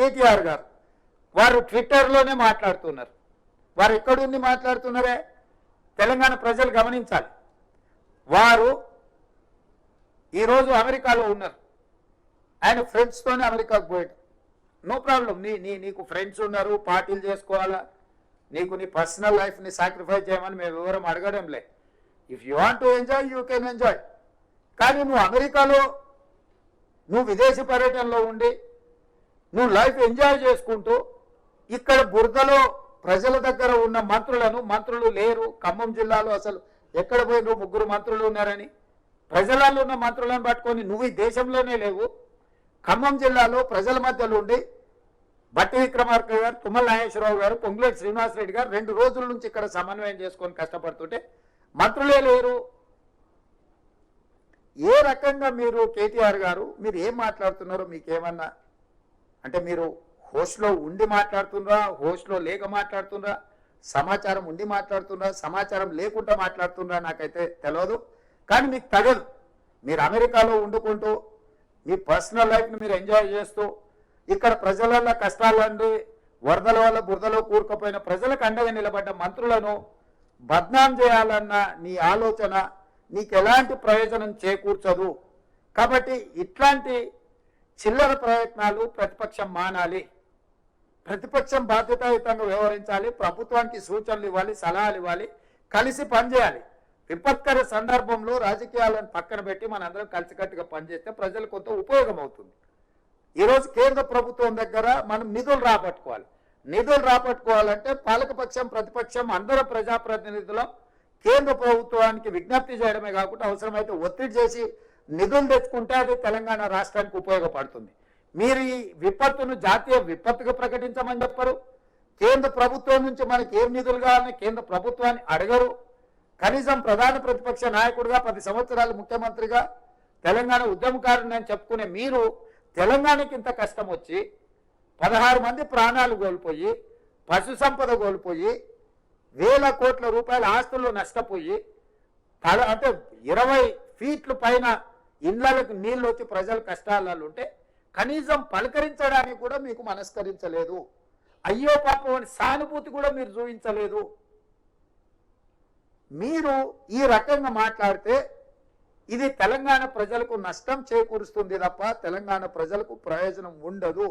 కేటీఆర్ గారు. వారు ట్విట్టర్లోనే మాట్లాడుతున్నారు. వారు ఎక్కడుండి మాట్లాడుతున్నారే? తెలంగాణ ప్రజలు గమనించాలి. వారు ఈరోజు అమెరికాలో ఉన్నారు. ఆయన ఫ్రెండ్స్తోనే అమెరికాకు పోయాడు. No problem. నీ నీ నీకు ఫ్రెండ్స్ ఉన్నారు పార్టీలు చేసుకోవాలా? నీకు నీ పర్సనల్ లైఫ్ని సాక్రిఫైస్ చేయమని మేము వివరం అడగడం లే if you want to enjoy you can enjoy. కానీ నువ్వు అమెరికాలో నువ్వు విదేశీ పర్యటనలో ఉండి నువ్వు లైఫ్ ఎంజాయ్ చేసుకుంటూ ఇక్కడ బురదలో ప్రజల దగ్గర ఉన్న మంత్రులను మంత్రులు లేరు. ఖమ్మం జిల్లాలో అసలు ఎక్కడ పోయినరు ముగ్గురు మంత్రులు ఉన్నారని? ప్రజలలో ఉన్న మంత్రులను పట్టుకొని నువ్వు ఈ దేశంలోనే లేవు. ఖమ్మం జిల్లాలో ప్రజల మధ్యలో ఉండి బట్టి విక్రమార్క గారు తుమ్మల నాగేశ్వరరావు గారు పొంగులేటి శ్రీనివాసరెడ్డి గారు రెండు రోజుల నుంచి ఇక్కడ సమన్వయం చేసుకొని కష్టపడుతుంటే మంత్రులే లేరు. ఏ రకంగా మీరు కేటీఆర్ గారు మీరు ఏం మాట్లాడుతున్నారో మీకేమన్నా అంటే మీరు హోస్ట్లో ఉండి మాట్లాడుతుండ్రా హోస్ట్లో లేక మాట్లాడుతుండ్రా సమాచారం ఉండి మాట్లాడుతుండ్రా సమాచారం లేకుండా మాట్లాడుతున్నారా నాకైతే తెలియదు కానీ మీకు తగదు. మీరు అమెరికాలో వండుకుంటూ మీ పర్సనల్ లైఫ్ని మీరు ఎంజాయ్ చేస్తూ ఇక్కడ ప్రజల కష్టాలండి వరదల వల్ల బురదలో కూరుకుపోయిన ప్రజలకు అండగా నిలబడ్డ మంత్రులను బద్నాం చేయాలన్న నీ ఆలోచన నీకు ఎలాంటి ప్రయోజనం చేకూర్చదు. కాబట్టి ఇట్లాంటి చిల్లర ప్రయత్నాలు ప్రతిపక్షం మానాలి. ప్రతిపక్షం బాధ్యతాయుతంగా వ్యవహరించాలి ప్రభుత్వానికి సూచనలు ఇవ్వాలి సలహాలు ఇవ్వాలి కలిసి పనిచేయాలి. విపత్కర సందర్భంలో రాజకీయాలను పక్కన పెట్టి మనందరం కలిసికట్టుగా పనిచేస్తే ప్రజలకు కొంత ఉపయోగం అవుతుంది. ఈరోజు కేంద్ర ప్రభుత్వం దగ్గర మనం నిధులు రాబట్టుకోవాలి. నిధులు రాబట్టుకోవాలంటే పాలకపక్షం ప్రతిపక్షం అందరూ ప్రజాప్రతినిధులు. కేంద్ర ప్రభుత్వానికి విజ్ఞప్తి చేయడమే కాకుండా అవసరమైతే ఒత్తిడి చేసి నిధులు తెచ్చుకుంటే అది తెలంగాణ రాష్ట్రానికి ఉపయోగపడుతుంది. మీరు ఈ విపత్తును జాతీయ విపత్తుగా ప్రకటించమని చెప్పరు. కేంద్ర ప్రభుత్వం నుంచి మనకి ఏం నిధులు కావాలని కేంద్ర ప్రభుత్వాన్ని అడగరు. కనీసం ప్రధాన ప్రతిపక్ష నాయకుడిగా పది సంవత్సరాలు ముఖ్యమంత్రిగా తెలంగాణ ఉద్యమకారుని అని చెప్పుకునే మీరు తెలంగాణకి ఇంత కష్టం వచ్చి పదహారు మంది ప్రాణాలు కోల్పోయి పశు సంపద కోల్పోయి వేల కోట్ల రూపాయల ఆస్తులు నష్టపోయి తల అంటే ఇరవై ఫీట్లు పైన ఇళ్ళకు నీళ్ళు వచ్చి ప్రజలు కష్టాలలో ఉంటే కనీసం పలకరించడానికి కూడా మీకు మనస్కరించలేదు. అయ్యో పాపం అని సానుభూతి కూడా మీరు చూపించలేదు. మీరు ఈ రకంగా మాట్లాడితే ఇది తెలంగాణ ప్రజలకు నష్టం చేకూరుస్తుంది తప్ప తెలంగాణ ప్రజలకు ప్రయోజనం ఉండదు.